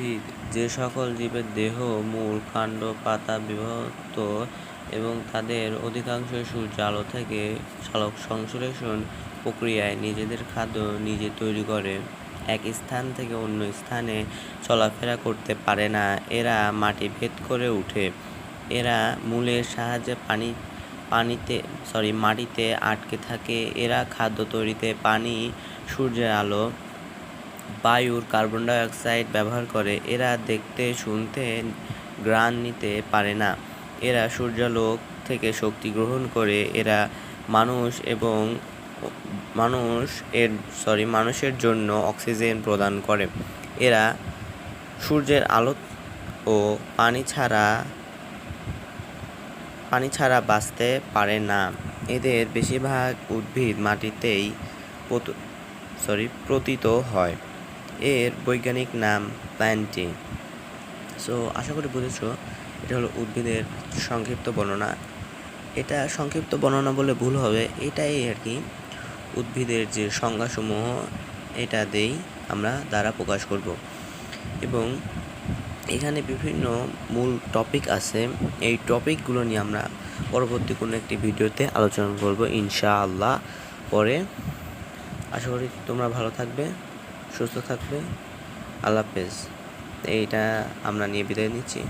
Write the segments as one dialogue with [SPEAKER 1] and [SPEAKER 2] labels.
[SPEAKER 1] উদ্ভিদ যে সকল জীবের দেহ, মূল কাণ্ড, পাতা বিভক্ত এবং তাদের অধিকাংশই সূর্যের আলো থেকে সালোক সংশ্লেষণ প্রক্রিয়ায় নিজেদের খাদ্য নিজে তৈরি করে। এক স্থান থেকে অন্য স্থানে চলাফেরা করতে পারে না। এরা মাটি ভেদ করে উঠে এরা মূলের সাহায্যে পানি, পানিতে সরি মাটিতে আটকে থাকে। এরা খাদ্য তৈরিতে পানি, সূর্যের আলো বায়ুর কার্বন ডাই অক্সাইড ব্যবহার করে এরা দেখতে, শুনতে ঘ্রাণ নিতে পারে না। এরা সূর্যালোক থেকে শক্তি গ্রহণ করে এরা মানুষ এবং মানুষ এর, সরি, মানুষের জন্য অক্সিজেন প্রদান করে। এরা সূর্যের আলো ও পানি ছাড়া পানি ছাড়া বাঁচতে পারে না। এদের বেশিরভাগ উদ্ভিদ মাটিতেই সরি, প্রতীত হয়। এর বৈজ্ঞানিক নাম প্ল্যান্টিং সো আশা করি বুঝেছ, এটা হলো উদ্ভিদের সংক্ষিপ্ত বর্ণনা। এটা সংক্ষিপ্ত বর্ণনা বলে ভুল হবে, এটাই আর কি উদ্ভিদের যে সংজ্ঞাসমূহ, এটা দিয়েই আমরা দ্বারা প্রকাশ করব। এবং এখানে বিভিন্ন মূল টপিক আছে, এই টপিকগুলো নিয়ে আমরা পরবর্তী কোনো একটি ভিডিওতে আলোচনা করব ইনশাআল্লাহ। পরে আশা করি তোমরা ভালো থাকবে। সুস্থ থাকবে। আল্লাহ হাফেজ। এইটা আমরা নিয়ে বিদায় নিচ্ছি।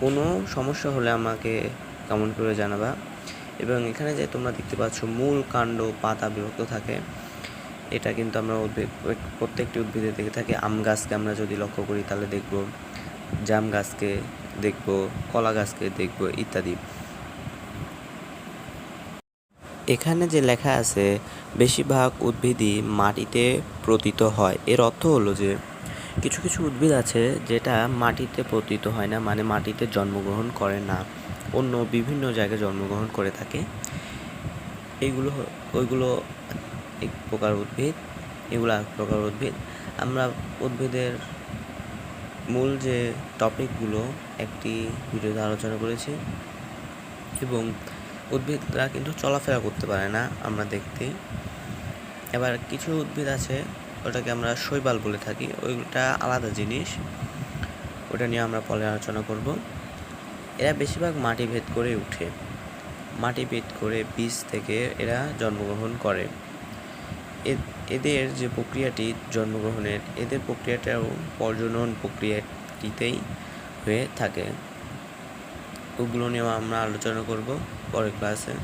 [SPEAKER 1] কোনো সমস্যা হলে আমাকে কমেন্ট করে জানাবা। এবং এখানে যে তোমরা দেখতে পাচ্ছ মূল কাণ্ড পাতা বিভক্ত থাকে, এটা কিন্তু আমরা উদ্ভিদ, প্রত্যেকটি উদ্ভিদে দেখে থাকি। আম গাছকে আমরা যদি লক্ষ্য করি তাহলে দেখব জাম গাছকে দেখব, কলা গাছকে দেখব ইত্যাদি। এখানে যে লেখা আছে, বেশিরভাগ উদ্ভিদই মাটিতে পতিত হয়। এর অর্থ হলো যে, কিছু কিছু উদ্ভিদ আছে যেটা মাটিতে পতিত হয় না মানে মাটিতে জন্মগ্রহণ করে না। অন্য বিভিন্ন জায়গায় জন্মগ্রহণ করে থাকে। এইগুলো ওইগুলো এক প্রকার উদ্ভিদ, এগুলো এক প্রকার উদ্ভিদ। আমরা উদ্ভিদের মূল যে টপিকগুলো একটি ভিডিওতে আলোচনা করেছি এবং উদ্ভিদরা কিন্তু চলাফেরা করতে পারে না, আমরা দেখতে। এবার কিছু উদ্ভিদ আছে, ওটাকে আমরা শৈবাল বলে থাকি, ওইটা আলাদা জিনিস। ওটা নিয়ে আমরা পরে আলোচনা করব। এরা বেশিরভাগ মাটি ভেদ করে উঠে। মাটি ভেদ করে বীজ থেকে এরা জন্মগ্রহণ করে। এদের যে প্রক্রিয়াটি জন্মগ্রহণের, এদের প্রক্রিয়াটাও প্রজনন প্রক্রিয়াটিতেই হয়ে থাকে। ওগুলো নিয়েও আমরা আলোচনা করব পরের ক্লাসে